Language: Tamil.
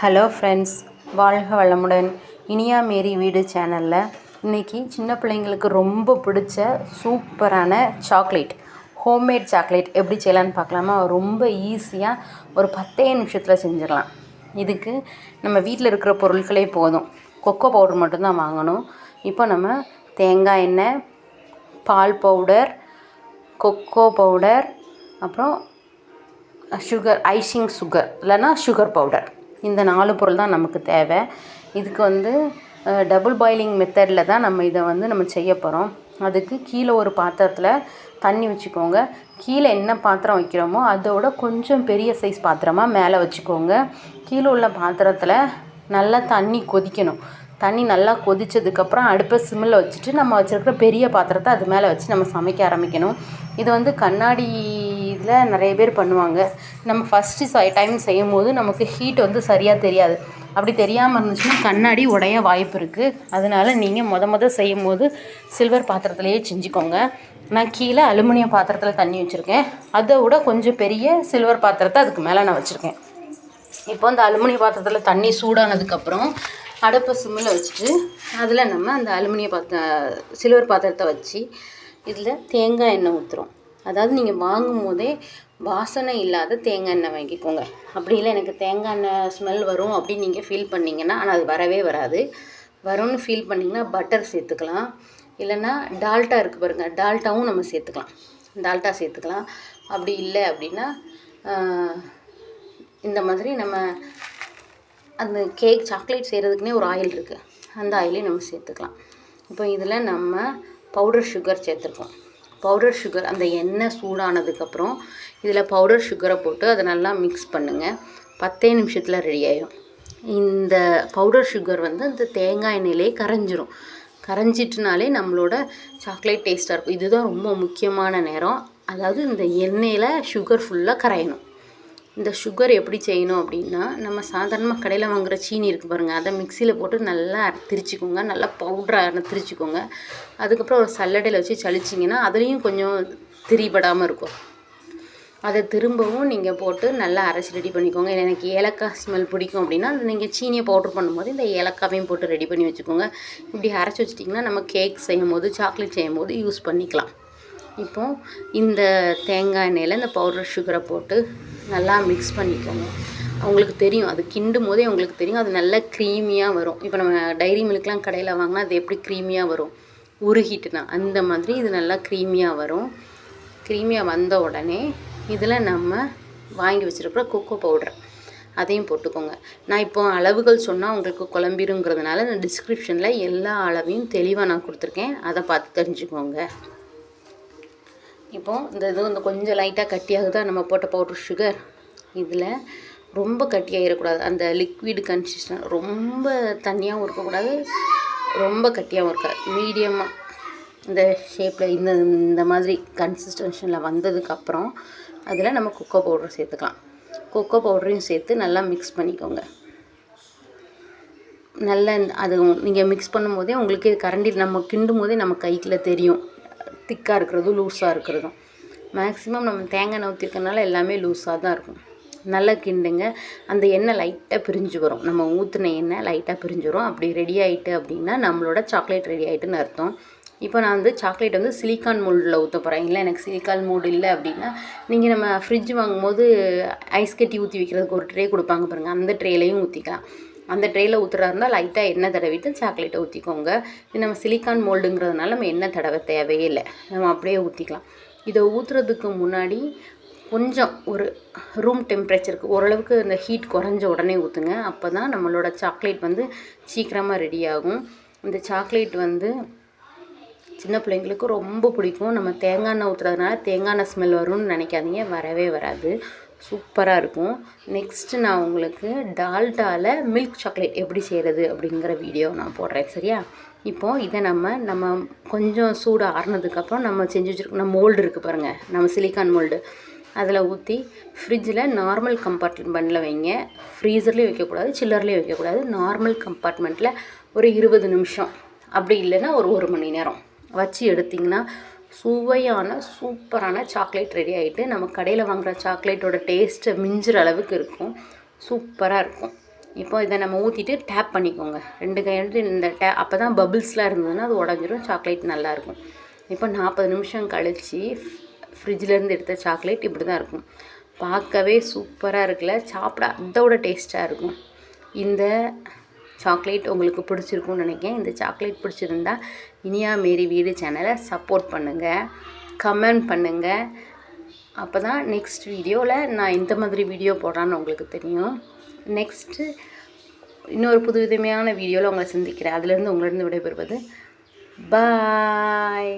ஹலோ ஃப்ரெண்ட்ஸ் வாழ்க வளமுடன். இனியா மேரி வீடு சேனலில். இன்றைக்கி சின்ன பிள்ளைங்களுக்கு ரொம்ப பிடிச்ச சூப்பரான சாக்லேட் ஹோம்மேட் சாக்லேட் எப்படி செய்யலான்னு பார்க்கலாமா? ரொம்ப ஈஸியாக ஒரு பத்தே நிமிஷத்தில் செஞ்சிடலாம். இதுக்கு நம்ம வீட்டில் இருக்கிற பொருட்களே போதும். கொக்கோ பவுடர் மட்டும்தான் வாங்கணும். இப்போ நம்ம தேங்காய் எண்ணெய் பால் பவுடர் கொக்கோ பவுடர் அப்புறம் சுகர் ஐசிங் சுகர் இல்லைன்னா சுகர் பவுடர் இந்த நாலு பொருள் தான் நமக்கு தேவை. இதுக்கு வந்து டபுள் பாயிலிங் மெத்தடில் தான் நம்ம இதை வந்து நம்ம செய்ய போகிறோம் அதுக்கு கீழே ஒரு பாத்திரத்தில் தண்ணி வச்சுக்கோங்க. கீழே என்ன பாத்திரம் வைக்கிறோமோ அதோட கொஞ்சம் பெரிய சைஸ் பாத்திரமாக மேலே வச்சுக்கோங்க. கீழே உள்ள பாத்திரத்தில் நல்லா தண்ணி கொதிக்கணும். தண்ணி நல்லா கொதித்ததுக்கப்புறம் அடுப்பை சிம்மில் வச்சுட்டு நம்ம வச்சுருக்கிற பெரிய பாத்திரத்தை அது மேலே வச்சு நம்ம சமைக்க ஆரம்பிக்கணும். இது வந்து கண்ணாடி இதில் நிறைய பேர் பண்ணுவாங்க. நம்ம ஃபஸ்ட்டு ச டைம் செய்யும் போது நமக்கு ஹீட் வந்து சரியாக தெரியாது. அப்படி தெரியாமல் இருந்துச்சுன்னா கண்ணாடி உடைய வாய்ப்பு இருக்குது அதனால நீங்கள் மொத மொதல் செய்யும் போது சில்வர் பாத்திரத்துலேயே செஞ்சுக்கோங்க. நான் கீழே அலுமினியம் பாத்திரத்தில் தண்ணி வச்சுருக்கேன். அதை விட கொஞ்சம் பெரிய சில்வர் பாத்திரத்தை அதுக்கு மேலே நான் வச்சுருக்கேன். இப்போ அந்த அலுமினிய பாத்திரத்தில் தண்ணி சூடானதுக்கப்புறம் அடுப்பை சிம்மில் வச்சுட்டு அதில் நம்ம அந்த அலுமினிய பாத்திர சில்வர் பாத்திரத்தை வச்சு இதில் தேங்காய் எண்ணெய் ஊற்றுறோம் அதாவது நீங்கள் வாங்கும் போதே வாசனை இல்லாத தேங்காய் எண்ணெய் வாங்கிக்கோங்க. அப்படி இல்லை எனக்கு தேங்காய் எண்ணெய் ஸ்மெல் வரும் அப்படின்னு நீங்கள் ஃபீல் பண்ணிங்கன்னா ஆனால் அது வரவே வராது. வரும்னு ஃபீல் பண்ணிங்கன்னா பட்டர் சேர்த்துக்கலாம். இல்லைன்னா டால்ட்டா இருக்குது பாருங்கள் டால்ட்டாவும் நம்ம சேர்த்துக்கலாம். டால்ட்டா சேர்த்துக்கலாம். அப்படி இல்லை அப்படின்னா இந்த மாதிரி நம்ம அந்த கேக் சாக்லேட் செய்கிறதுக்குனே ஒரு ஆயில் இருக்குது அந்த ஆயிலையும் நம்ம சேர்த்துக்கலாம். இப்போ இதில் நம்ம பவுடர் சுகர் சேர்த்துருக்கோம். பவுடர் சுகர் அந்த எண்ணெய் சூடானதுக்கப்புறம் இதில் பவுடர் சுகரை போட்டு அதை நல்லா மிக்ஸ் பண்ணுங்கள் பத்தே நிமிஷத்தில் ரெடி ஆகிடும் இந்த பவுடர் சுகர் வந்து அந்த தேங்காய் எண்ணெயிலே கரைஞ்சிரும். கரைஞ்சிட்டுனாலே நம்மளோட சாக்லேட் டேஸ்ட்டாக இருக்கும். இதுதான் ரொம்ப முக்கியமான நேரம். அதாவது இந்த எண்ணெயில் சுகர் ஃபுல்லாக கரையணும். இந்த சுகர் எப்படி செய்யணும் அப்படின்னா நம்ம சாதாரணமாக கடையில் வாங்குகிற சீனி இருக்குது பாருங்கள் அதை மிக்சியில் போட்டு நல்லா திரிச்சிக்கோங்க நல்லா பவுட்ராக திரிச்சிக்கோங்க. அதுக்கப்புறம் ஒரு சல்லடையில் வச்சு சளிச்சிங்கன்னா அதுலேயும் கொஞ்சம் திரிபடாமல் இருக்கும். அதை திரும்பவும் நீங்கள் போட்டு நல்லா அரைச்சி ரெடி பண்ணிக்கோங்க. எனக்கு ஏலக்காய் ஸ்மெல் பிடிக்கும் அப்படின்னா நீங்கள் சீனியை பவுட்ரு பண்ணும்போது இந்த ஏலக்காவையும் போட்டு ரெடி பண்ணி வச்சுக்கோங்க. இப்படி அரைச்சி வச்சிட்டிங்கன்னா நம்ம கேக் செய்யும் போது சாக்லேட் செய்யும் போது யூஸ் பண்ணிக்கலாம். இப்போது இந்த தேங்காய் எண்ணெயில் இந்த பவுடர் சுகரை போட்டு நல்லா மிக்ஸ் பண்ணிக்கோங்க. அவங்களுக்கு தெரியும். அது கிண்டும் போதே உங்களுக்கு தெரியும். அது நல்லா க்ரீமியாக வரும். இப்போ நம்ம டைரி மில்க்லாம் கடையில் வாங்கினா அது எப்படி க்ரீமியாக வரும்? உருகிட்டுனா. அந்த மாதிரி இது நல்லா க்ரீமியாக வரும். க்ரீமியாக வந்த உடனே இதில் நம்ம வாங்கி வச்சுருக்கிற கொக்கோ பவுடர் அதையும் போட்டுக்கோங்க. நான் இப்போ அளவுகள் சொன்னால் உங்களுக்கு குழம்பிருங்கிறதுனால நான் டிஸ்கிரிப்ஷனில் எல்லா அளவையும் தெளிவாக நான் கொடுத்துருக்கேன். அதை பார்த்து தெரிஞ்சுக்கோங்க. இப்போது இந்த இது வந்து கொஞ்சம் லைட்டாக கட்டியாகுதா நம்ம போட்ட பவுட்ரு சுகர் இதில் ரொம்ப கட்டியாகிடக்கூடாது அந்த லிக்விட் கன்சிஸ்டன் ரொம்ப தண்ணியாகவும் இருக்கக்கூடாது. ரொம்ப கட்டியாகவும் இருக்காது. மீடியமாக இந்த ஷேப்பில் இந்த இந்த மாதிரி கன்சிஸ்டன்ஷனில் வந்ததுக்கப்புறம் அதில் நம்ம கொக்கோ பவுடர் சேர்த்துக்கலாம். கொக்கோ பவுடரையும் சேர்த்து நல்லா மிக்ஸ் பண்ணிக்கோங்க. நல்லா அது நீங்கள் மிக்ஸ் பண்ணும்போதே உங்களுக்கு கரண்டி நம்ம கிண்டும் போதே நம்ம கைக்கில் தெரியும். திக்காக இருக்கிறதும் லூஸாக இருக்கிறதும். மேக்ஸிமம் நம்ம தேங்காய் எண்ணெய் ஊற்றிருக்கனால எல்லாமே லூஸாக தான் இருக்கும். நல்லா கிண்டுங்க. அந்த எண்ணெய் லைட்டாக பிரிஞ்சு வரும். நம்ம ஊற்றின எண்ணெய் லைட்டாக பிரிஞ்சு வரும். அப்படி ரெடி ஆகிட்டு அப்படின்னா நம்மளோட சாக்லேட் ரெடி ஆகிட்டுன்னு அர்த்தம். இப்போ நான் வந்து சாக்லேட் வந்து சிலிக்கான் மோல்டில் ஊற்ற போகிறேன் இல்லை எனக்கு சிலிக்கான் மோல்டு இல்லை அப்படின்னா நீங்கள் நம்ம ஃப்ரிட்ஜ் வாங்கும்போது ஐஸ் கட்டி ஊற்றி வைக்கிறதுக்கு ஒரு ட்ரே கொடுப்பாங்க பாருங்கள் அந்த ட்ரேலையும் ஊற்றிக்கலாம் அந்த ட்ரேயில் ஊற்றுறா இருந்தால் லைட்டாக எண்ணெய் தடவிட்டு சாக்லேட்டை ஊற்றிக்கோங்க இது நம்ம சிலிக்கான் மோல்டுங்கிறதுனால நம்ம எண்ணெய் தடவை தேவையே இல்லை நம்ம அப்படியே ஊற்றிக்கலாம் இதை ஊற்றுறதுக்கு முன்னாடி கொஞ்சம் ஒரு ரூம் டெம்பரேச்சருக்கு ஓரளவுக்கு இந்த ஹீட் குறைஞ்ச உடனே ஊற்றுங்க அப்போ தான் நம்மளோட சாக்லேட் வந்து சீக்கிரமாக ரெடி ஆகும். இந்த சாக்லேட் வந்து சின்ன பிள்ளைங்களுக்கு ரொம்ப பிடிக்கும். நம்ம தேங்காய் எண்ணெய் ஊற்றுறதுனால தேங்காய் எண்ணெய் ஸ்மெல் வரும்னு நினைக்காதீங்க. வரவே வராது. சூப்பராக இருக்கும். நெக்ஸ்ட்டு நான் உங்களுக்கு டால்டாவில் மில்க் சாக்லேட் எப்படி செய்கிறது அப்படிங்கிற வீடியோ நான் போடுறேன் சரியா? இப்போது இதை நம்ம நம்ம கொஞ்சம் சூடாக ஆறுனதுக்கப்புறம் நம்ம செஞ்சு வச்சுருக்கோம் நம்ம மோல்டு இருக்குது பாருங்கள் நம்ம சிலிக்கான் மோல்டு அதில் ஊற்றி ஃப்ரிட்ஜில் நார்மல் கம்பார்ட்மெண்ட்டில் வைங்க. ஃப்ரீசர்லேயும் வைக்கக்கூடாது சில்லர்லேயும் வைக்கக்கூடாது. நார்மல் கம்பார்ட்மெண்ட்டில் ஒரு இருபது நிமிஷம். அப்படி இல்லைன்னா ஒரு ஒரு மணி நேரம். வச்சு எடுத்திங்கன்னா சுவையான சூப்பரான சாக்லேட் ரெடி ஆகிட்டு நம்ம கடையில் வாங்குகிற சாக்லேட்டோட டேஸ்ட்டை மிஞ்சுற அளவுக்கு இருக்கும். சூப்பராக இருக்கும். இப்போ இதை நம்ம ஊற்றிட்டு டேப் பண்ணிக்கோங்க. ரெண்டு கையெழுத்து இந்த டே அப்போ தான் பபிள்ஸ்லாம் இருந்ததுன்னா அது உடஞ்சிரும் சாக்லேட் நல்லாயிருக்கும் இப்போ நாற்பது நிமிஷம் கழித்து ஃப்ரிட்ஜிலேருந்து எடுத்த சாக்லேட் இப்படி தான் இருக்கும். பார்க்கவே சூப்பராக இருக்குல்ல சாப்பிட அதோட டேஸ்ட்டாக இருக்கும். இந்த சாக்லேட் உங்களுக்கு பிடிச்சிருக்கும்னு நினைக்கிறேன். இந்த சாக்லேட் பிடிச்சிருந்தா இனியா மேரி வீடு சேனலை சப்போர்ட் பண்ணுங்கள் கமெண்ட் பண்ணுங்கள் அப்போ தான் நெக்ஸ்ட் வீடியோவில் நான் இந்த மாதிரி வீடியோ போடுறான்னு உங்களுக்கு தெரியும். நெக்ஸ்ட்டு இன்னொரு புதுவிதமான வீடியோவில் உங்களை சந்திக்கிறேன். அதுலேருந்து உங்களிடம் விடைபெறுவது. பாய்